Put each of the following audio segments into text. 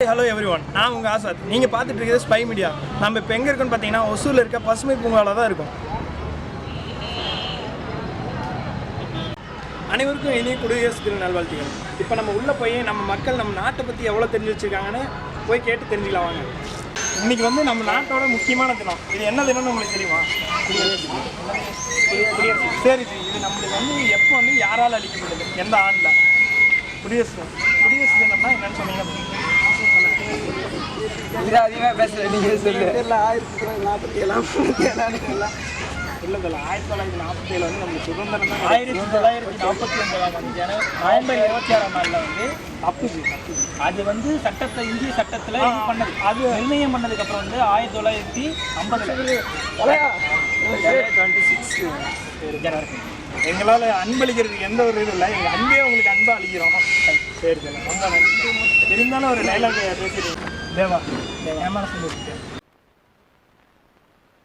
Hello every one நான் உங்கள் ஆசாத். நீங்கள் பார்த்துட்டு இருக்கிறது ஸ்பை மீடியா நம்ம இப்போ எங்கே இருக்கோம்னு பார்த்தீங்கன்னா ஒசூரில் இருக்க பசுமை பூங்காவில் தான் இருக்கும். அனைவருக்கும் இனி குடியரசு தின நல்வாழ்த்துக்கள். இப்போ நம்ம உள்ளே போய் நம்ம மக்கள் நம்ம நாட்டை பற்றி எவ்வளோ தெரிஞ்சு வச்சுருக்காங்கன்னு போய் கேட்டு தெரிஞ்சுக்கலாம் வாங்க. இன்னைக்கு வந்து நம்ம நாட்டோட முக்கியமான தினம். இது என்ன தினம்னு உங்களுக்கு தெரியுமா? குடியரசு சரி. இது நம்மளுக்கு வந்து எப்போ வந்து யாரால் அளிக்கப்படுது எந்த ஆண்டில் குடியரசு குடியரசு தினம்னா என்னென்னு சொன்னீங்கன்னா இது அதிகமாக பேசல நீங்க சொல்லு. இல்லை தல ஆயிரத்தி தொள்ளாயிரத்தி நாற்பத்தி ஏழு வந்து நம்ம சுதந்திரம் தான் ஆயிரத்தி தொள்ளாயிரத்தி நாற்பத்தி ஒன்பதாம் ஆண்டு ஜன நவம்பர் இருபத்தி ஆறாம் நாளில் வந்து தப்புது அது வந்து சட்டத்தை இந்திய சட்டத்துல பண்ணது. அது நிர்ணயம் பண்ணதுக்கு அப்புறம் வந்து ஆயிரத்தி தொள்ளாயிரத்தி ஐம்பதுல டுவெண்ட்டி சிக்ஸ் ஜனவரி எங்களால் அன்பளிக்கிறதுக்கு எந்த ஒரு இதுவும் இல்லை. எங்கள் அன்பே உங்களுக்கு அன்பா அளிக்கிறோம். சரி சரி ரொம்ப நன்றி. இருந்தாலும் ஒரு டைலாக் பேசிடுங்க தேவா ஏமா சொல்லிட்டு.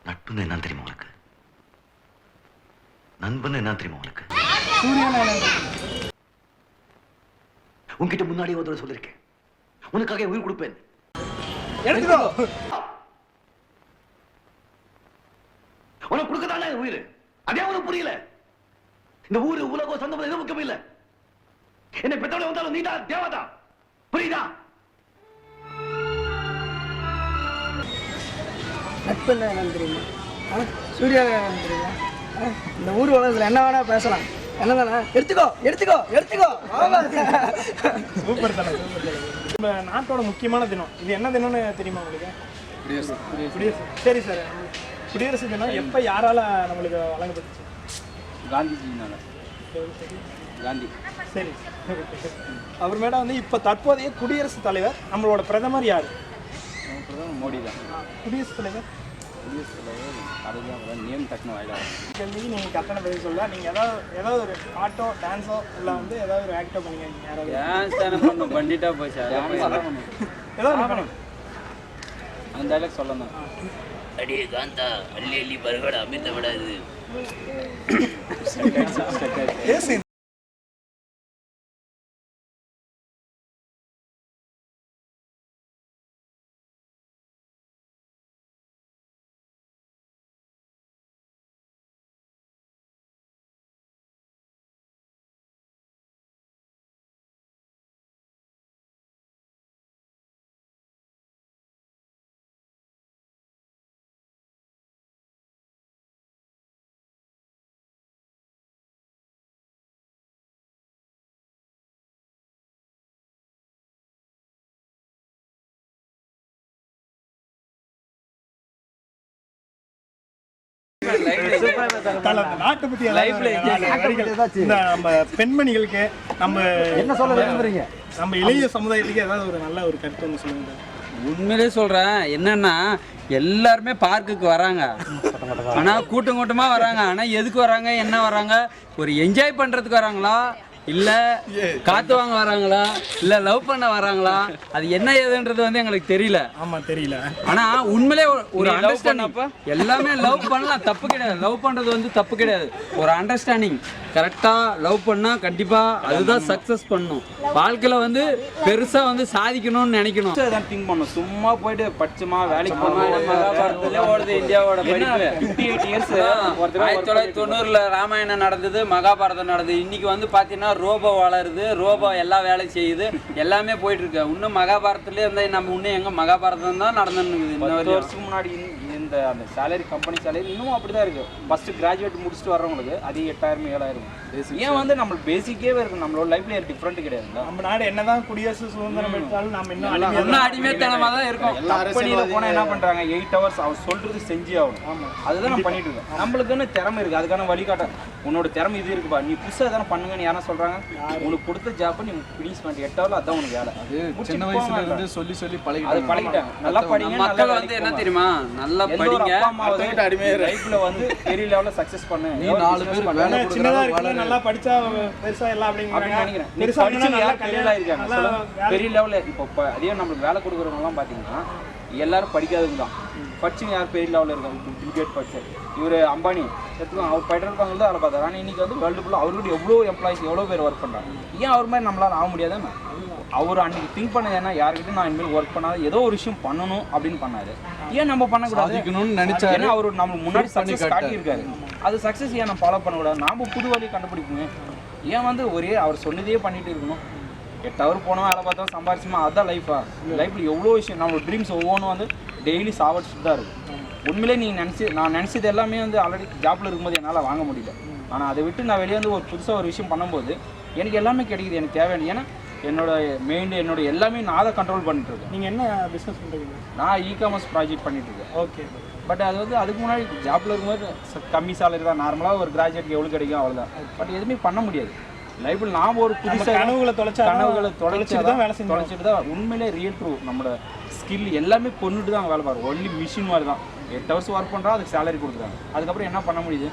நட்புன்னு என்ன தெரியுமா உனக்கு? நண்பன் என்ன தெரியுமா என்ன? உன்கிட்ட முன்னாடியே ஒரு தடவை சொல்லியிருக்கேன் உனக்காக உயிர் கொடுப்பேன். எடுத்துக்கோ. உனக்கு கொடுக்கத்தானே உயிர். அதே உனக்கு புரியல? இந்த ஊரு உலகம் சொந்தம் எதுவும் முக்கியம் இல்ல. என்னை பெற்றோட வந்தாலும் நீதான் தேவதா. புரியுதா? நட்பு என்னன்னு தெரியுமா? ஆ? சூர்யாவை என்னன்னு தெரியுமா? ஆ? இந்த ஊர் உலகத்தில் என்ன வேணா பேசலாம். என்ன தானே எடுத்துக்கோ எடுத்துக்கோ எடுத்துக்கோ. சூப்பர் தலை சூப்பர் தலை. நம்ம நாட்டோட முக்கியமான தினம். இது என்ன தினம்னு தெரியுமா உங்களுக்கு? குடியரசு. சரி சார். குடியரசு தினம் எப்போ யாரால நம்மளுக்கு வழங்கப்பட்டுச்சு? காந்திஜினால காந்தி. சரி. அப்புறமேட்டா வந்து இப்போ தற்போதைய குடியரசுத் தலைவர் நம்மளோட பிரதமர் யார்? பிரதமர் மோடி தான். குடியரசுத் தலைவர்? குடியரசுத் தலைவர் அதுதான் நேம் டக்குனு வாயிலாக கேள்விக்கு நீங்கள் கட்டண பதில் சொல்ல நீங்கள் ஏதாவது ஏதாவது ஒரு பாட்டோ டான்ஸோ இல்லை வந்து ஏதாவது ஒரு ஆக்டோ பண்ணிங்க. யாராவது. டான்ஸ் தானே பண்ணும். பண்ணிட்டா போச்சு. ஏதாவது. அந்த டைலாக் சொல்லணும். அடியே காந்தா அள்ளி அள்ளி பருகடா அமிர்த விடாது. நாட்டை பத்தி இந்த நம்ம பெண்மணிகளுக்கு நம்ம என்ன சொல்ல விரும்புறீங்க நம்ம இளைய சமுதாயத்துக்கு ஏதாவது ஒரு நல்ல ஒரு கருத்து ஒன்று சொல்லுங்க உண்மையிலே சொல்றேன் என்னன்னா எல்லாருமே பார்க்குக்கு வராங்க. ஆனா கூட்டம் கூட்டமா வராங்க. ஆனா எதுக்கு வராங்க என்ன வராங்க ஒரு என்ஜாய் பண்றதுக்கு வராங்களா? இல்ல காத்து வாங்க வராங்களா? இல்ல லவ் பண்ண வராங்களா? அது என்ன ஏதுன்றது வந்து எங்களுக்கு தெரியல. ஆமா தெரியல. ஆனா உண்மையிலே ஒரு- அண்டர்ஸ்டாண்டிங் எல்லாமே லவ் பண்ணலாம் தப்பு கிடையாது. லவ் பண்றது வந்து தப்பு கிடையாது. ஒரு அண்டர்ஸ்டாண்டிங் கரெக்டா லவ் பண்ணா கண்டிப்பா அதுதான் சக்சஸ் பண்ணும். வாழ்க்கையில வந்து பெருசா வந்து சாதிக்கணும்னு நினைக்கணும். தான் திங்க் பண்ணும். சும்மா போயிட்டு படிச்சுமா வேலைக்கு போனா ஓடுது இந்தியாவோட ஆயிரத்தி தொள்ளாயிரத்தி தொண்ணூறுல ராமாயணம் நடந்தது மகாபாரதம் நடந்தது. இன்னைக்கு வந்து பாத்தீங்கன்னா ரோபோ வளருது ரோபோ எல்லா வேலையும் செய்யுது எல்லாமே போயிட்டு இருக்கு. இன்னும் மகாபாரதத்திலே இருந்தா நம்ம இன்னும் எங்க மகாபாரதம் தான் நடந்துன்னு இருக்குது. வருஷத்துக்கு முன்னாடி இந்த அந்த சேலரி கம்பெனி சேலரி இன்னும் அப்படிதான் இருக்கு. ஃபர்ஸ்ட் கிராஜுவேட் முடிச்சுட்டு வர்றவங்களுக்கு அது எட்டாயிரம் ஏழாயிரம். ஏன் வந்து நம்ம பேசிக்கே இருக்கு நம்மளோட லைஃப்ல டிஃப்ரெண்ட் கிடையாதுல்ல நம்ம நாடு என்னதான் குடியரசு சுதந்திரம் எடுத்தாலும் நம்ம இன்னும் தான் இன்னும் அடிமைத்தனமா தான் இருக்கும். கம்பெனியில போனா என்ன பண்றாங்க? எயிட் ஹவர்ஸ் அவர் சொல்றது செஞ்சு ஆகணும். அதுதான் நம்ம பண்ணிட்டு இருக்கோம். நம்மளுக்குன்னு திறமை இருக்கு. அதுக்கான வழிகாட்ட உன்னோட திறமை இது இருக்குப்பா. நீ புதுசா எதனா பண்ணுங்கன்னு யாரும் சொல்றாங்க? உனக்கு கொடுத்த ஜாப் நீ ஃபினிஷ் பண்ணிட்டு எட்டு ஹவர்ல அதான் உனக்கு வேலை. சின்ன வயசுல இருந்து சொல்லி சொல்லி பழகி அது பழகிட்டாங்க. நல்லா படிங்க நல்லா மக்கள் வந்து என்ன. தெரியுமா? நல்லா படிங்க. அம்மா வந்து லைஃப்ல வந்து பெரிய லெவல்ல சக்சஸ் பண்ணு. நீ நாலு பேர் என்ன சின்னதா இருக்குல்ல நல்லா படிச்சா பெருசா எல்லாம் அப்படின்னு அப்படிங்கிறாங்க நினைக்கிறேன். நீ பெருசா படிச்சு நல்லா யார் நல்லா சொல்லுங்க. பெரிய லெவல்ல இப்போ ப- அதே நம்மளுக்கு வேலை கொடுக்குறவங்க எல்லாம் பாத்தீங்கன்னா எல்லாரும் படிக்காதவங்க தான். படிச்சுங்க யார் பெரிய லெவலில் இருக்காங்க? பில்கேட் படிச்சார் இவர் அம்பானி. எடுத்துக்கோ அவர் பெட்ரோல் பங்க் தான் வேலை பார்த்தாரு. ஆனால் இன்னைக்கு வந்து வேர்ல்டு ஃபுல்லாக அவர்கிட்ட எவ்வளோ எம்ப்ளாயிஸ் எவ்வளோ பேர் ஒர்க் பண்ணுறாங்க ஏன் அவர் மாதிரி நம்மளால ஆக முடியாதானே அவர் அன்னைக்கு திங்க் பண்ணது என்ன? யாருக்கிட்ட நான் இனிமேல் ஒர்க் பண்ணாத ஏதோ ஒரு விஷயம் பண்ணணும் அப்படின்னு பண்ணாரு. ஏன் நம்ம பண்ணக்கூடாது? நினைச்சாரு. ஏன்னா அவர் நம்ம முன்னாடி சக்ஸஸ். காட்டியிருக்காரு. அது சக்ஸஸ் ஏன் நம்ம ஃபாலோ பண்ணக்கூடாது? நாம புது வழி கண்டுபிடிப்போங்க ஏன் வந்து ஒரே அவர் சொன்னதையே பண்ணிட்டு இருக்கணும்? எட்டு ஹவர் போனோம் வேலை பார்த்தோம் சம்பாரிச்சோமா? அதுதான் லைஃபா லைஃப்பில் எவ்வளோ விஷயம் நம்ம ட்ரீம்ஸ் ஒவ்வொன்றும் வந்து டெய்லி சாவடிச்சுட்டு தான் இருக்கும். உண்மையிலே நீங்கள் நினச்சி நான் நினச்சது எல்லாமே வந்து ஆல்ரெடி ஜாப்பில் இருக்கும்போது என்னால் வாங்க முடியல. ஆனால் அதை விட்டு நான் வெளியே வந்து ஒரு புதுசாக ஒரு விஷயம் பண்ணும்போது எனக்கு எல்லாமே கிடைக்குது எனக்கு தேவையான ஏன்னா என்னோட மெயின் என்னோட எல்லாமே நான் தான் கண்ட்ரோல் பண்ணிட்டு இருக்கேன் நீங்கள் என்ன பிஸ்னஸ் பண்ணுறீங்க நான் இ காமர்ஸ் ப்ராஜெக்ட் பண்ணிட்டு இருக்கேன் ஓகே பட் அது வந்து அதுக்கு முன்னாடி ஜாப்ல இருக்கும்போது கம்மி சேலரி தான். நார்மலாக ஒரு கிராஜுவேட்க்கு எவ்வளோ கிடைக்கும் அவ்வளோதான் பட் எதுவுமே பண்ண முடியாது. லைஃப்பில் நாம் ஒரு புதுசாக கனவுகளை தொலைச்சா கனவுகளை தொலைச்சிட்டு தொலைச்சிட்டு தான் வேலை செஞ்சோம் தொலைச்சிட்டு தான் உண்மையிலே ரியல் ட்ரூ நம்மளோட ஸ்கில் எல்லாமே கொண்டுட்டு தான் வேலை பாரு ஒன்லி மிஷின் மாதிரி தான். எட்டு ஹவர்ஸ் ஒர்க் பண்ணுறோம் அதுக்கு சேலரி கொடுக்குறாங்க. அதுக்கப்புறம் என்ன பண்ண முடியுது?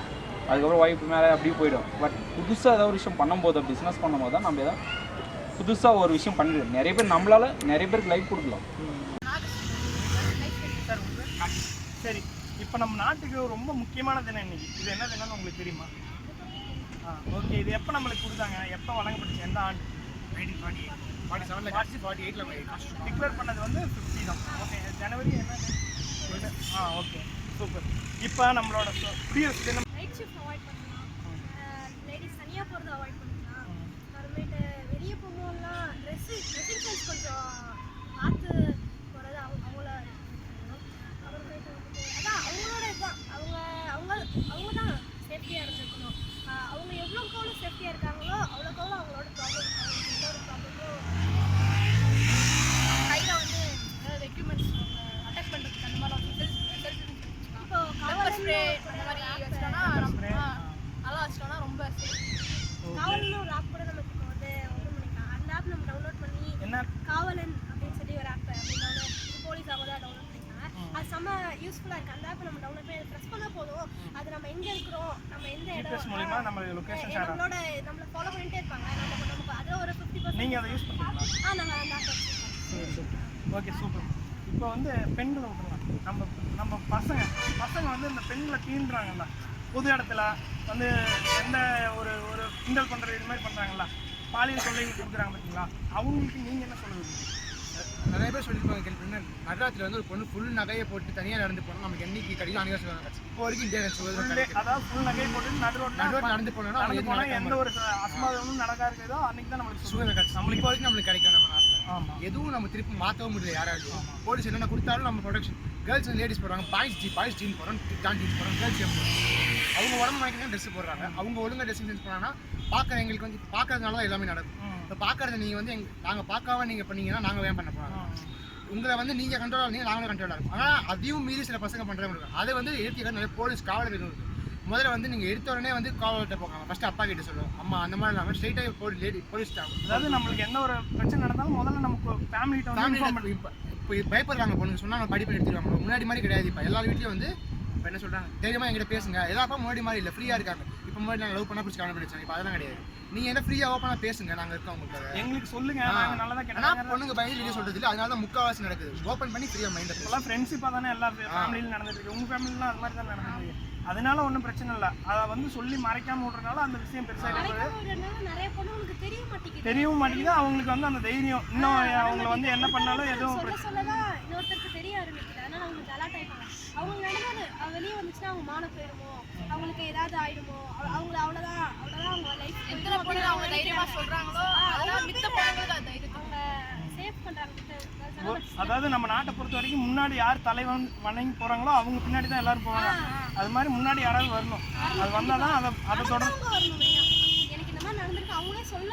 அதுக்கப்புறம் ஒய்ஃப் மேலே அப்படியே போயிடும். பட் புதுசாக ஏதாவது ஒரு விஷயம் பண்ணும்போது பிஸ்னஸ் பண்ணும்போது தான் நம்ம ஏதாவது புதுசாக ஒரு விஷயம் பண்ணிடுறோம் நிறைய பேர் நம்மளால நிறைய பேருக்கு லைஃப் கொடுக்கலாம். சரி. இப்போ நம்ம நாட்டுக்கு ரொம்ப முக்கியமான தினம் இன்னைக்கு? இது என்ன தினம்னு உங்களுக்கு தெரியுமா? ஆ ஓகே இது எப்போ நம்மளுக்கு கொடுத்தாங்க? எப்போ வழங்கப்பட்டுச்சு? எந்த ஆண்டு? நைன்டீன் ஃபார்ட்டி எயிட் ஃபார்ட்டி செவனில் ஃபார்ட்டி ஃபார்ட்டி எயிட்டில் டிக்ளேர் பண்ணது வந்து ஃபிஃப்டி தான். ஓகே ஜனவரி என்ன? ஆ ஓகே சூப்பர் இப்போ நம்மளோட குடியரசு தினம் நைட் ஷிஃப்ட் அவாய்ட் பண்ணலாம். லேடிஸ் தனியாக போகிறத அவாய்ட் பண்ணிக்கலாம் அப்புறமேட்டு வெளியே போகும்போதெல்லாம் ட்ரெஸ்ஸு ட்ரெஸ்ஸிங் சென்ஸ் கொஞ்சம் பார்த்து போகிறது அவங்க அவங்கள அப்புறமேட்டு வந்துட்டு அதான் அவங்களோட இதுதான் அவங்க அவங்க அவங்க தான் சேஃப்டியாக இருந்திருக்கணும் ஆஹ் அவங்க எவ்வளோக்கு எவ்வளோ சேஃப்டியாக இருக்காங்களோ அவ்வளோக்கு எவ்வளோ அவங்களோட ப்ராப்ளம் அவங்களுக்கு எந்த ஒரு ப்ராப்ளமும் கையில் வந்து ஏதாவது எக்யூப்மெண்ட்ஸ் அட்டாக் பண்ணுறதுக்கு அந்த மாதிரி வந்து செல்ஃப் இப்போ காவல் ஸ்ப்ரே அந்த மாதிரி வச்சிட்டோம்னா ரொம்ப நல்லா வச்சிட்டோம்னா ரொம்ப காவல்னு ஒரு ஆப் கூட நமக்கு இப்போ வந்து ஓப்பன் பண்ணிக்கலாம் அந்த ஆப் நம்ம டவுன்லோட் பண்ணி என்ன காவலன் அப்படின்னு சொல்லி ஒரு ஆப் அப்படின்னு போலீஸ் ஆக தான் டவுன்லோட் பண்ணிக்கலாம் அது செம்ம யூஸ்ஃபுல்லாக இருக்குது அந்த ஆப் நம்ம டவுன்லோட் பண்ணி ப்ரெஸ் பண்ணால் போதும் அது நம்ம எங்கே இருக்கிறோம் நம்ம எந்த GPS இடம் மூலிமா நம்ம லொகேஷன் ஷேர் நம்மளோட நம்மளை ஃபாலோ பண்ணிட்டே இருப்பாங்க நம்ம நமக்கு அதில் ஒரு ஃபிஃப்டி பர்சன்ட் நீங்கள் அதை யூஸ் பண்ணுறீங்களா ஆ நாங்கள் அந்த ஆப் வச்சுருக்கோம் ஓகே சூப்பர் இப்போ வந்து பெண்களை விட்டுருலாம் நம்ம நம்ம பசங்க பசங்க வந்து இந்த பெண்களை தீண்டுறாங்கல்ல. பொது இடத்துல வந்து எந்த ஒரு ஒரு கிண்டல் பண்ணுறது இது மாதிரி பண்ணுறாங்கல்ல பாலியல் தொல்லைகள் கொடுக்குறாங்க பார்த்தீங்களா அவங்களுக்கு நீங்கள் என்ன சொல்லுவீங்க நிறைய பேர் சொல்லியிருப்பாங்க கேள்வி நகராத்தில் வந்து ஒரு பொண்ணு ஃபுல் நகையை போட்டு தனியாக நடந்து போனோம் நமக்கு என்னைக்கு அன்றைக்கி சொல்லுவாங்க. இப்போ வரைக்கும் இந்தியா அதாவது ஃபுல் நகை போட்டு நடு ரோட்டில் நடுவில் நடந்து போனோம்னா நடந்து போனால் எந்த ஒரு அசம்பாவிதமும் நடக்காதோ. அன்னைக்கு தான் நம்மளுக்கு சுதந்திரம் கிடைச்சு நம்மளுக்கு இப்போ வரைக்கும் நம்மளுக்கு கிடைக்கும் நம்ம எதுவும் நம்ம திருப்பி மாற்றவும் முடியல யாராலையும். போலீஸ் என்னென்ன கொடுத்தாலும் நம்ம ப்ரொடக்ஷன் கேர்ள்ஸ் அண்ட் லேடிஸ் போடுறாங்க. பாய்ஸ் ஜி பாய்ஸ் ஜீன் போடுறோம். ஜான் ஜீன்ஸ் போடுறோம். கேர்ள்ஸ் ஜீன் போடுறோம். அவங்க உடம்பு வாங்கிட்டு ட்ரெஸ் போடுறாங்க. அவங்க ஒழுங்கா ட்ரெஸ் சென்ஸ் பண்ணாங்கன்னா பார்க்குற எங்களுக்கு வந்து பார்க்கறதுனால தான் எல்லாமே நடக்கும். இப்போ பார்க்கறத நீங்கள் வந்து எங்க நாங்கள் பார்க்காம நீங்கள் பண்ணீங்கன்னா நாங்கள் ஏன் பண்ண போகிறோம் உங்களை வந்து நீங்க கண்ட்ரோல் ஆகுங்க நாங்களும் கண்ட்ரோல் ஆகும் ஆனா அதையும் மீறி சில பசங்க இருக்காங்க. அதை வந்து எடுத்துக்க நிறைய போலீஸ் காவலர் இருக்கு. முதல்ல வந்து நீங்க எடுத்த உடனே வந்து காவலர்கிட்ட போகாம ஃபர்ஸ்ட் அப்பா கிட்ட சொல்லுவோம். அம்மா அந்த மாதிரி இல்லாம ஸ்ட்ரைட்டாக போலீஸ் லேடி போலீஸ் அதாவது நம்மளுக்கு எந்த ஒரு பிரச்சனை நடந்தாலும் முதல்ல நமக்கு இன்ஃபார்ம் பண்ணி. இப்போ பயப்படுறாங்க பொண்ணுங்க. சொன்னாங்க படிப்பு எடுத்துருவாங்க முன்னாடி மாதிரி கிடையாது இப்போ. எல்லா வீட்லயும் வந்து இப்போ என்ன சொல்றாங்க? தைரியமா என்கிட்ட பேசுங்க. எல்லா அப்பா முன்னாடி மாதிரி இல்லை. ஃப்ரீயா இருக்காங்க. இப்போ முன்னாடி நான் லவ் பண்ணா பிடிச்சி கவனம் படிச்சாங்க இப்போ அதெல்லாம் கிடையாது. நீங்க என்ன ஃப்ரீயா ஓப்பனா பேசுங்க. நாங்க இருக்கோம் உங்களுக்கு எங்களுக்கு சொல்லுங்க. ஆனா கேட்டாங்க பொண்ணுங்க பயந்து வெளியே சொல்றது இல்லை அதனால தான் முக்கால்வாசி நடக்குது. ஓப்பன் பண்ணி ஃப்ரீயா மைண்ட் இப்போலாம் ஃப்ரெண்ட்ஷிப்பாக தானே எல்லா ஃபேமிலியிலும் நடந்துட்டு இருக்கு. உங்க ஃபேமிலிலாம் அது மாதிரி தான் நடந்துட்டு அதனால ஒன்றும் பிரச்சனை இல்லை. அதை வந்து சொல்லி மறைக்காம விடுறதுனால அந்த விஷயம் பெருசாக இருக்குது தெரியவும் மாட்டேங்குது. அவங்களுக்கு வந்து அந்த தைரியம். இன்னும் அவங்கள வந்து என்ன பண்ணாலும் எதுவும் பிரச்சனை வெளியே வந்துச்சுன்னா அவங்க மானம் போயிடுமோ அவங்களுக்கு ஏதாவது ஆயிடுமோ? அவ- அவங்கள அவ்வளோதான் அவ்வளோதான் அவங்க லைஃப் எத்தனை பொண்ணு அவங்க தைரியமா சொல்றாங்களோ அதான் மித்த பொண்ணுங்களுக்கு இது அவங்க சேவ் பண்றாங்க. அதாவது நம்ம நாட்டை பொறுத்த வரைக்கும் முன்னாடி யார் தலைவன் வணங்கி போறாங்களோ அவங்க பின்னாடி தான் எல்லாரும் போவாங்க. அது மாதிரி முன்னாடி யாராவது வரணும். அது வந்தால் தான் அதை அதை தொடர்ந்து அவங்க வரணும் மெயினா எனக்கு இந்த மாதிரி நடந்திருக்கு. அவங்களே சொல்ல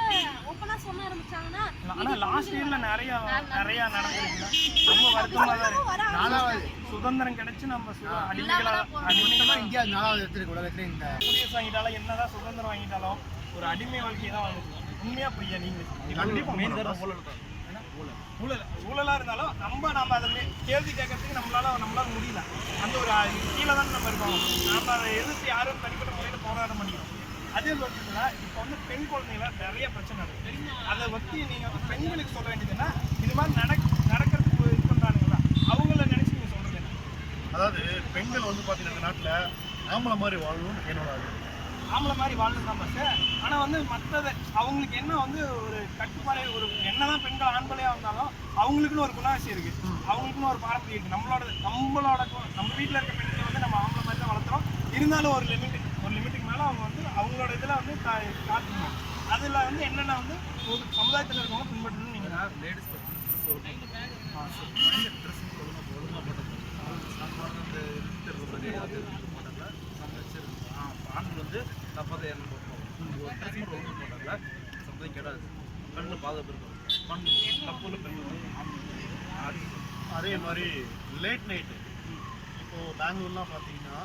ஓப்பனா சொல்ல ஆரம்பிச்சாங்கன்னா ஆனால் லாஸ்ட் இயரில் நிறைய நிறைய நடந்திருக்குல்ல ரொம்ப வருத்தமாக தான் இருக்கு. நாலாவது. சுதந்திரம் கிடைச்சு நம்ம அடிமைகளா அடிமைகளா இந்தியா நாலாவது உலகத்துல இந்த குடியரசு வாங்கிட்டாலும் என்னதான் சுதந்திரம் வாங்கிட்டாலும் ஒரு அடிமை வாழ்க்கையை தான் வாழ்ந்துருக்கோம் உண்மையா புரியா நீங்க? கண்டிப்பா ஊழல். ஊழலாக இருந்தாலும் நம்ம நம்ம அதை கேள்வி கேட்கறதுக்கு நம்மளால நம்மளால முடியல. அந்த ஒரு கீழே தான் நம்ம இருக்கோம். நம்ம அதை எதிர்த்து யாரும் தனிப்பட்ட முறையில் போராட மாட்டேங்கிறோம் அதே பட்சத்தில் இப்போ வந்து பெண் குழந்தைங்கள நிறைய பிரச்சனை இருக்கு. அதை பற்றி நீங்கள் வந்து பெண்களுக்கு சொல்ல வேண்டியதுன்னா இது மாதிரி நடக்க நடக்கிறதுக்கு இது பண்ணுறானுங்களா அவங்கள நினைச்சு நீங்கள் சொல்கிறது அதாவது பெண்கள் வந்து பார்த்தீங்கன்னா இந்த நாட்டில் ஆம்பளை மாதிரி வாழணும்னு என்னோட ஆம்பளை மாதிரி வாழ்ந்துதான் பஸ் ஆனால் வந்து மற்றது அவங்களுக்கு என்ன வந்து ஒரு கட்டுப்பாடு ஒரு என்னதான் பெண்கள் ஆண்களையாக இருந்தாலும் அவங்களுக்குன்னு ஒரு குணாசி இருக்கு. அவங்களுக்குன்னு ஒரு பாரம்பரியம் இருக்கு. நம்மளோட நம்மளோட நம்ம வீட்டில் இருக்க பெண்களை வந்து நம்ம ஆம்பளை மாதிரி தான் வளர்த்துறோம் இருந்தாலும் ஒரு லிமிட் ஒரு லிமிட்டுக்கு மேலே அவங்க வந்து அவங்களோட இதில் வந்து காட்டணும் அதில் வந்து என்னென்ன வந்து ஒரு சமுதாயத்தில் இருக்கவங்க பின்பற்றணும்னு நீங்கள் லேடிஸ் ட்ரெஸ்ஸிங் ஒழுங்காக ஒழுங்காக போட்டது நம்ம வந்து இந்த இருக்கிறது மாட்டாங்க நம்ம சரி ஆ, ஆண்கள் வந்து தப்பாக தான் என்ன போட்டோம் ஒரு ட்ரெஸ் மட்டும் ஒழுங்காக போட்டாங்க சம்பளம் கெடாது பெண்ணு பாதுகாப்பு இருக்கும் பெண் தப்புள்ள பெண் அதே மாதிரி லேட் நைட்டு இப்போ பெங்களூர்லாம் பார்த்தீங்கன்னா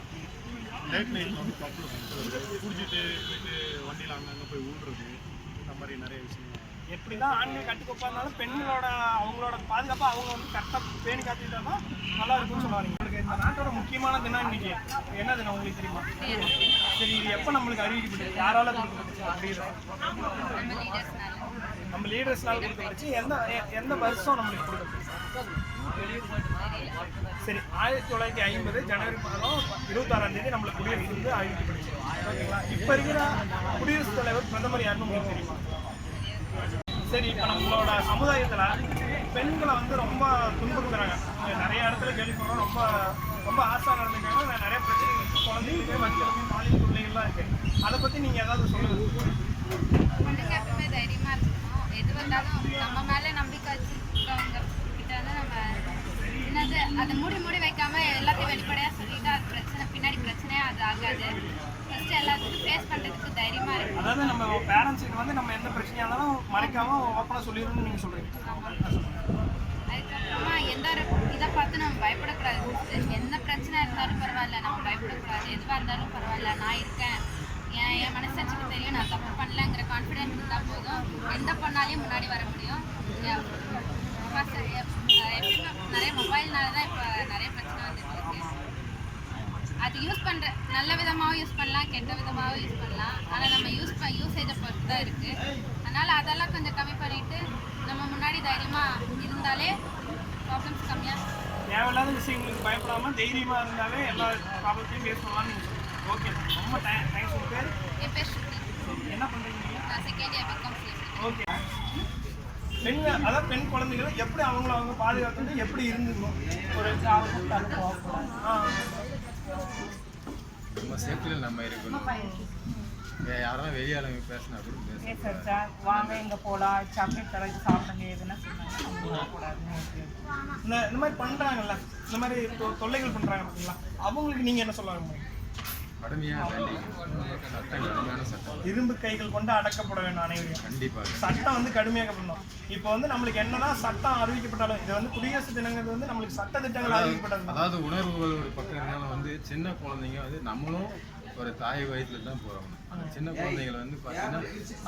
லேட் நைட்டில் வந்து கப்பல் குடிச்சிட்டு போயிட்டு வண்டியில் அங்கங்கே போய் விழுறது இந்த மாதிரி நிறைய விஷயங்கள். எப்படிதான் ஆண்கள் கட்டுக்கோப்பா இருந்தாலும் பெண்களோட அவங்களோட பாதுகாப்பை அவங்க வந்து கரெக்டாக பேணி காத்துக்கிட்டா தான் நல்லா இருக்கும்னு சொல்லுவாங்க இந்த நாட்டோட முக்கியமான தினம் இன்னைக்கு என்ன தினம் உங்களுக்கு தெரியுமா? சரி இது எப்போ நம்மளுக்கு அறிவிக்கப்பட்டது? யாரால கொடுக்கப்பட்டுச்சு அப்படிங்கிற நம்ம லீடர்ஸ்னால கொடுக்கப்பட்டுச்சு எந்த எந்த வருஷம் நம்மளுக்கு கொடுக்கணும் சரி? ஆயிரத்தி தொள்ளாயிரத்தி ஐம்பது ஜனவரி மாதம் இருபத்தாறாம் தேதி நம்மளுக்கு குடியரசு வந்து அறிவிக்கப்பட்டுச்சு. ஓகேங்களா? இப்போ இருக்கிற குடியரசுத் தலைவர் பிரதமர் யாருன்னு உங்களுக்கு தெரியுமா? சரி இப்போ நம்மளோட சமுதாயத்தில் பெண்களை வந்து ரொம்ப துன்புறுத்துறாங்க. நிறைய இடத்துல கேள்விப்படுறோம் ரொம்ப ரொம்ப ஆசை நடந்துக்காங்க நிறைய பிரச்சனைகள் குழந்தைங்களுக்கு மக்களுக்கு பாலியல் தொல்லைகள்லாம் இருக்கு. அதை பற்றி நீங்கள் ஏதாவது சொல்லுங்க. பொண்ணுங்க எப்பவுமே நம்ம மேல நம்பிக்கை வச்சிருக்கவங்க கிட்ட வந்து நம்ம என்னது அதை மூடி மூடி வைக்காம எல்லாத்தையும் வெளிப்படையா சொல்லிட்டு அது பிரச்சனை பின்னாடி பிரச்சனையே அது ஆகாது. ஃபர்ஸ்ட் எல்லாத்துக்கும் ஃபேஸ் பண்றதுக்கு தைரியமா இருக்கணும் அதாவது நம்ம பேரண்ட்ஸுக்கு வந்து நம்ம எந்த பிரச்சனையாக இருந்தாலும் மறைக்காம ஓப்பனாக சொல்லிடணும்னு நீங்கள் சொல்கிறீங்க அதுக்கப்புறமா எந்த ஒரு இதை பார்த்து நம்ம பயப்படக்கூடாது. எந்த பிரச்சனை இருந்தாலும் பரவாயில்ல நம்ம பயப்படக்கூடாது. எதுவாக இருந்தாலும் பரவாயில்ல நான் இருக்கேன். என் என் மனசாட்சிக்கு தெரியும் நான் தப்பு பண்ணலங்கிற கான்ஃபிடென்ஸ் இருந்தால் போதும். எந்த பொண்ணாலையும் முன்னாடி வர முடியும். நிறைய மொபைல்னால தான் இப்போ நிறைய பிரச்சனை வந்துட்டு இருக்கு. அது யூஸ் பண்ணுற நல்ல விதமாகவும் யூஸ் பண்ணலாம் கெட்ட விதமாகவும் யூஸ் பண்ணலாம். ஆனால் நம்ம யூஸ் ப யூசேஜை பொறுத்து தான் இருக்குது அதனால் அதெல்லாம் கொஞ்சம் கம்மி பண்ணிவிட்டு நம்ம முன்னாடி தைரியமாக இருந்தாலே ப்ராப்ளம்ஸ் கம்மியாக தேவையில்லாத விஷயங்களுக்கு பயப்படாமல் தைரியமாக இருந்தாலே எல்லா ப்ராப்ளத்தையும் ஃபேஸ் பண்ணலாம்னு ஓகே ரொம்ப தேங்க்ஸ் உங்கள் பேர்? என் பேர் ஸ்ருதி. என்ன பண்ணுறீங்க நீங்கள் நான் second year BCom CSC okay பெண்கள் அதாவது பெண் குழந்தைகளை எப்படி அவங்கள அவங்க பாதுகாக்கிறது எப்படி இருந்துக்கணும் ஒரு ஆ. நம்ம சேஃப்டியில் நம்ம இருக்கணும். யாரும் வெளியாளுங்க பேசினா கூட பேச பேச வாங்க எங்க போலாம். சாக்லேட் கடைக்கு சாப்பிடுங்க எதுனா சொன்னாங்க நம்ம போகக்கூடாதுன்னு இந்த இந்த மாதிரி பண்ணுறாங்கல்ல இந்த மாதிரி தொல்லைகள் பண்ணுறாங்க பார்த்தீங்களா அவங்களுக்கு நீங்கள் என்ன சொல்லுவாங்க இரும்பு கைகள் கொண்டு அடக்கப்பட வேண்டும் அனைவரையும். கண்டிப்பாக சட்டம் வந்து கடுமையாக பண்ணணும். இப்போ வந்து நம்மளுக்கு என்னதான் சட்டம் அறிவிக்கப்பட்டாலும் இது வந்து குடியரசு தினங்கிறது வந்து நம்மளுக்கு சட்ட திட்டங்கள் அறிவிக்கப்பட்டது. அதாவது உணர்வுகள் ஒரு பக்கம் இருந்தாலும் வந்து சின்ன குழந்தைங்க வந்து நம்மளும் ஒரு தாய் வயிற்றுல தான் போகிறோம் அந்த சின்ன குழந்தைகளை வந்து பார்த்தீங்கன்னா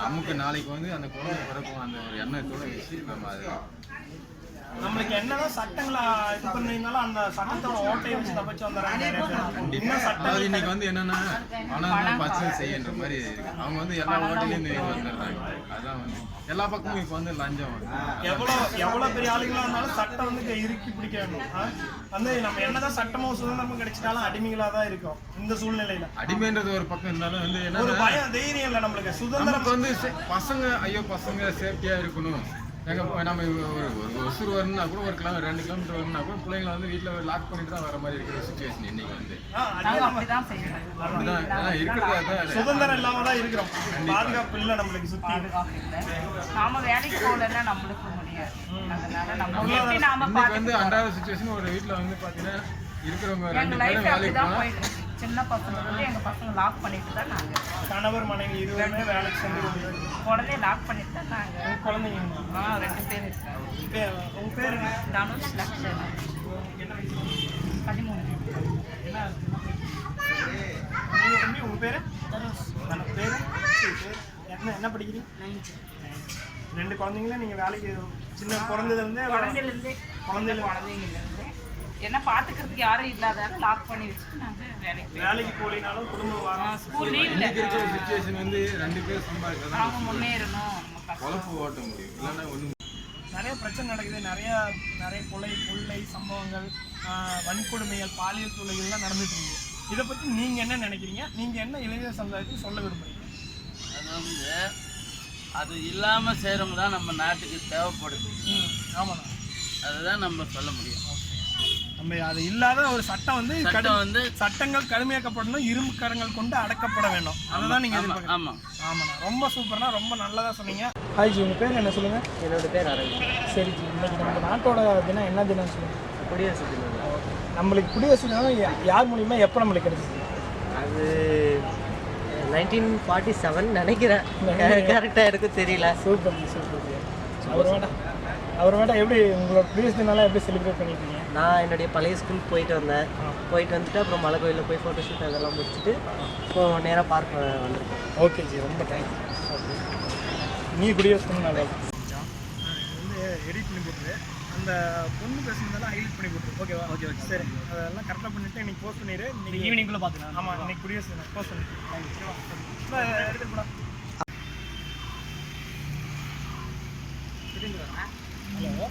நமக்கு நாளைக்கு வந்து அந்த குழந்தை பிறக்கும் அந்த ஒரு எண்ணத்தோட வச்சு நம்ம அது நம்மளுக்கு என்னதான் சட்டங்களை இது பண்ணிருந்தாலும் அந்த சட்டத்தோட ஓட்டையை வச்சு தப்பிச்சு வந்துடுறாங்க. இன்னும் சட்டம் இன்னைக்கு வந்து என்னன்னா பணம் பச்சை செய்யன்ற மாதிரி இருக்கு. அவங்க வந்து எல்லா ஓட்டிலையும் இந்த வந்துடுறாங்க அதான் வந்து எல்லா பக்கமும் இப்போ வந்து லஞ்சம் வந்து. எவ்வளோ எவ்வளோ பெரிய ஆளுங்களா இருந்தாலும் சட்டம் வந்து இறுக்கி பிடிக்க வேண்டும். ஆ? வந்து நம்ம என்னதான் சட்டமும் சுதந்திரமும் கிடைச்சிட்டாலும் அடிமைகளாக தான் இருக்கும் இந்த சூழ்நிலையில. அடிமைன்றது ஒரு பக்கம் இருந்தாலும் வந்து ஒரு பயம் தைரியம் இல்லை நம்மளுக்கு. சுதந்திரம் வந்து சே- பசங்க ஐயோ பசங்க சேஃப்டியா இருக்கணும். எங்க போ- நம்ம ஒரு ஒரு ஒசூர் வரணும்னா கூட ஒரு கிலோ ரெண்டு கிலோமீட்டர் வரணும்னா கூட பிள்ளைங்களை வந்து வீட்டில் லாக் பண்ணிட்டு தான் வர மாதிரி இருக்கிற சுச்சுவேஷன் இன்னைக்கு வந்து. அப்படிதான் இருக்கிறதா தான் சுதந்திரம் இல்லாம தான் இருக்கிறோம். பாதுகாப்பு இல்லை நம்மளுக்கு சுத்தி. நாம வேலைக்கு போகலன்னா நம்மளுக்கு முடியாது. அதனால நம்ம வந்து அன்றாட சுச்சுவேஷன் ஒரு வீட்டில் வந்து பார்த்தீங்கன்னா இருக்கிறவங்க ரெண்டு லைஃப் பேரும் வேலைக்கு போனால் சின்ன பசங்க வந்து எங்க பசங்க லாக் பண்ணிட்டு தான் நாங்க. இருக்கோம். கணவர் மனைவி இருவருமே வேலைக்கு சென்று கொண்டு குழந்தைய லாக் பண்ணிட்டு தான் நாங்க. உங்க குழந்தைங்க? ஆ ரெண்டு பேர் இருக்காங்க. பேர் உங்க பேர்? தனுஷ் லக்ஷன்? பதிமூணு. என்ன? நீங்க தம்பி உங்க பேரு? தனுஷ். பேரு. என்ன என்ன படிக்கிறீங்க? ரெண்டு குழந்தைங்கள? நீங்க வேலைக்கு சின்ன பிறந்ததுல இருந்தே குழந்தையிலேருந்தே குழந்தையில குழந்தைங்கலேருந்து என்ன பார்த்துக்கிறதுக்கு யாரும் இல்லாதால லாக் பண்ணி வச்சுட்டு நாங்க வேலைக்கு. வேலைக்கு போலினாலும் குடும்பம் வரும். ஸ்கூல் லீவ்ல சுச்சுவேஷன் வந்து ரெண்டு பேர் சம்பாதிச்சா நாம முன்னேறணும். குழப்பு ஓட்ட முடியும். இல்லைன்னா ஒன்றும் நிறைய பிரச்சனை நடக்குது. நிறைய நிறைய கொலை கொள்ளை சம்பவங்கள் வன்கொடுமைகள் பாலியல் தொல்லைகள்லாம் நடந்துட்டு இருக்கு. இதை பற்றி நீங்கள் என்ன நினைக்கிறீங்க? நீங்கள் என்ன இளைஞர் சமுதாயத்துக்கு சொல்ல விரும்புறீங்க? அது வந்து அது இல்லாமல் செய்கிறவங்க தான் நம்ம நாட்டுக்கு தேவைப்படுது. ம் ஆமாண்ணா. அதுதான் நம்ம சொல்ல முடியும். நம்ம அது இல்லாத ஒரு சட்டம் வந்து சட்டம் வந்து சட்டங்கள் கடுமையாக்கப்படணும் இரும்பு கரங்கள் கொண்டு அடக்கப்பட வேண்டும். அதுதான் நீங்கள் ஆமாம் எதிர்பார்க்குறீங்க ஆமாம் ஆமாண்ணா. ரொம்ப சூப்பர்ண்ணா ரொம்ப நல்லதா சொன்னீங்க. ஹாய் ஜி உங்கள் பேர் என்ன சொல்லுங்கள் என்னோட பேர் அரவிந்த். சரி ஜி இன்னைக்கு நம்ம நாட்டோட தினம் என்ன தினம் சொல்லுங்கள் குடியரசு தினம். நம்மளுக்கு குடியரசு தினம் யா- யார் மூலியமா எப்போ நம்மளுக்கு கிடைச்சிது? அது நைன்டீன் ஃபார்ட்டி செவன் நினைக்கிறேன் கரெக்டாக எனக்கு தெரியல. சூப்பர் சூப்பர் ஜி அவர் வேண்டாம் அவர் வேண்டாம் எப்படி உங்களோட குடியரசு தினம் எப்படி செலிப்ரேட் பண்ணிருக்கீங்க? நான் என்னுடைய பழைய ஸ்கூலுக்கு போயிட்டு வந்தேன். போயிட்டு வந்துட்டு அப்புறம் மலை கோயிலில் போய் ஃபோட்டோஷூட் அதெல்லாம் முடிச்சுட்டு இப்போ நேராக பார்க் வந்திருக்கேன். ஓகே ஜி ரொம்ப தேங்க்ஸ் ஓகே நீ குடியரசு நல்லா. வந்து எடிட் பண்ணி போட்டுரு அந்த பொண்ணு பேசுனதெல்லாம் ஹைலைட் பண்ணி போட்டுரு ஓகேவா ஓகே ஓகே சரி. அதெல்லாம் கரெக்டாக பண்ணிட்டு இன்னைக்கு போஸ்ட் பண்ணிடு. இன்னைக்கு ஈவினிங்குள்ளே பார்த்துக்கலாம் ஆமாம் இன்னைக்கு குடியரசு போஸ்ட் பண்ணி ஓகேவா எடுத்துட்டு போடா ஹலோ.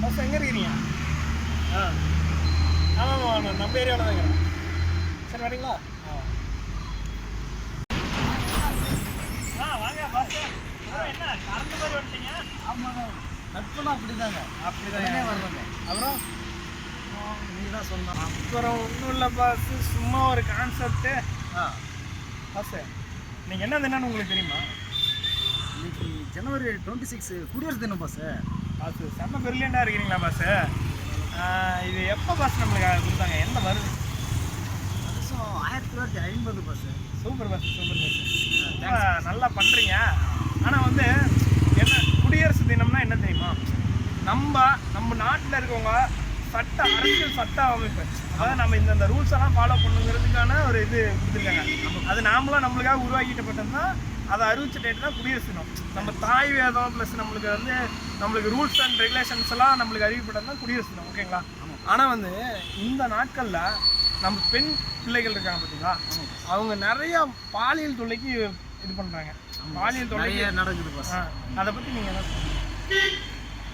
பஸ் எங்கே இருக்கிறீங்க ஆ. ஆமாம் ஆமாம் நம்ம ஏரியாவில் தான் இருக்கிறேன் சரி வரீங்களா? ஆ. ஆ வாங்க பாஸ் என்ன கறந்து மாதிரி வந்துட்டீங்க? ஆமாங்க. நட்புலாம் அப்படிதாங்க. அப்படிதான் வருவாங்க. அப்புறம்? நீ தான் சொன்ன. அப்புறம் ஒன்றும் இல்லை பாஸ் சும்மா ஒரு கான்செப்ட்டு ஆ. பாஸ் நீங்கள் என்ன தினம்னு உங்களுக்கு தெரியுமா? இன்னைக்கு ஜனவரி டுவெண்ட்டி சிக்ஸ் குடியரசு தினம் பாஸ் பாஸ் செம்ம பிரில்லியண்டாக இருக்கிறீங்களா பாஸ் இது எப்போ பாஸ் நம்மளுக்கு கொடுத்தாங்க? எந்த வருது வருஷம் ஆயிரத்தி தொள்ளாயிரத்தி ஐம்பது bus super bus super bus நல்லா பண்ணுறீங்க ஆனால் வந்து என்ன குடியரசு தினம்னா என்ன தெரியுமா? நம்ம நம்ம நாட்டில் இருக்கவங்க சட்ட அரசியல் சட்ட அமைப்பு. அதாவது நம்ம இந்தந்த ரூல்ஸ் எல்லாம் ஃபாலோ பண்ணுங்கிறதுக்கான ஒரு இது கொடுத்துருக்காங்க. அது நாமளும் நம்மளுக்காக உருவாக்கிட்டப்பட்டது தான் அதை அறிவிச்ச டேட் தான் குடியரசு தினம். நம்ம தாய் வேதம் ப்ளஸ் நம்மளுக்கு வந்து நம்மளுக்கு ரூல்ஸ் அண்ட் ரெகுலேஷன்ஸ் எல்லாம் நம்மளுக்கு அறிவிப்பட்டது தான் குடியரசு தினம் ஓகேங்களா ஆனால் வந்து இந்த நாட்களில் நம்ம பெண் பிள்ளைகள் இருக்காங்க பார்த்தீங்களா அவங்க நிறைய பாலியல் தொல்லைக்கு இது பண்ணுறாங்க பாலியல் தொல்லை நடக்குது பாஸ் அதை பற்றி நீங்கள் என்ன?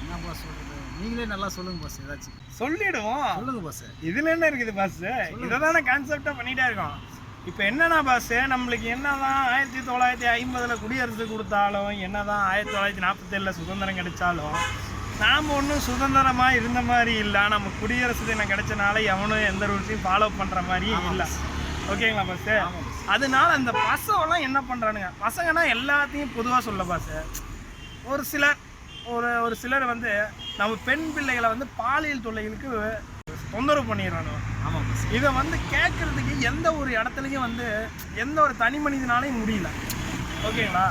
என்ன பாஸ் சொல்றது? நீங்களே நல்லா சொல்லுங்க பாஸ் ஏதாச்சும். சொல்லிடுவோம். சொல்லுங்க பாஸ் இதுல என்ன இருக்குது பாஸ் இதை தானே கான்செப்டாக பண்ணிட்டே இருக்கோம். இப்போ என்னன்னா பாஸ் நம்மளுக்கு என்னதான் ஆயிரத்தி தொள்ளாயிரத்தி ஐம்பதுல குடியரசு கொடுத்தாலும் என்னதான் ஆயிரத்தி தொள்ளாயிரத்தி நாற்பத்தேழில் சுதந்திரம் கிடைச்சாலும் நாம் ஒன்றும் சுதந்திரமாக இருந்த மாதிரி இல்லை. நம்ம குடியரசு தினம் கிடைச்சனால எவனும் எந்த ரூல்ஸையும் ஃபாலோ பண்ணுற மாதிரியும் இல்லை. ஓகேங்களா பாஸ் அதனால அந்த பசங்கெல்லாம் என்ன பண்ணுறானுங்க பசங்கன்னா எல்லாத்தையும் பொதுவாக சொல்ல பாஸ் ஒரு சிலர் ஒரு ஒரு சிலர் வந்து நம்ம பெண் பிள்ளைகளை வந்து பாலியல் தொல்லைகளுக்கு தொந்தரவு பண்ணிடுறானு ஆமாம் இதை வந்து கேட்கறதுக்கு எந்த ஒரு இடத்துலையும் வந்து எந்த ஒரு தனி மனிதனாலையும் முடியல. ஓகேங்களா?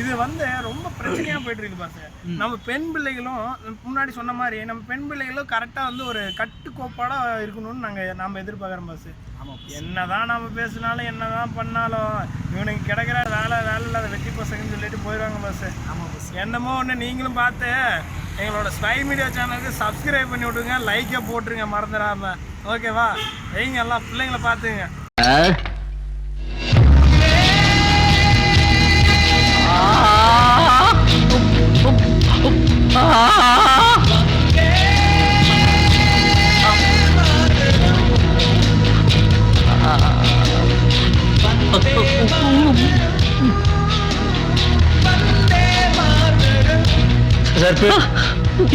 இது வந்து ரொம்ப பிரச்சனையா போயிட்டு இருக்கு பாஸ் நம்ம பெண் பிள்ளைகளும் முன்னாடி சொன்ன மாதிரி நம்ம பெண் பிள்ளைகளும் கரெக்டாக வந்து ஒரு கட்டுக்கோப்பாடா இருக்கணும்னு நாங்கள் நாம எதிர்பார்க்குறோம் பாஸ் என்னதான் நம்ம பேசினாலும் என்னதான் பண்ணாலும் இவனுக்கு கிடைக்கிற வேலை வேலை இல்லாத வெட்டி பசங்கன்னு சொல்லிட்டு போயிடுவாங்க பாஸ் என்னமோ ஒன்று நீங்களும் பார்த்து எங்களோட ஸ்பை மீடியா சேனலுக்கு சப்ஸ்கிரைப் பண்ணி விட்டுருங்க லைக்கை போட்டுருங்க மறந்துடாம. ஓகேவா வைங்க எல்லாம் பிள்ளைங்கள பார்த்துங்க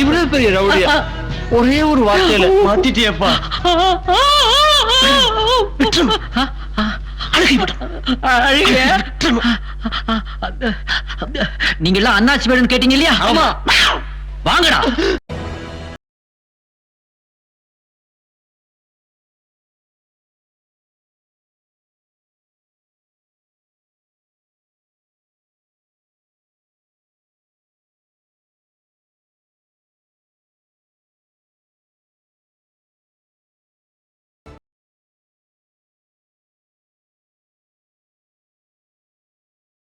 இவ்வளவு பெரிய ரவுடியா? ஒரே ஒரு வார்த்தையில மாத்திட்டியப்பா. நீங்க எல்லாம் அண்ணாச்சி பேருன்னு கேட்டீங்க இல்லையா? ஆமா. வாங்கடா.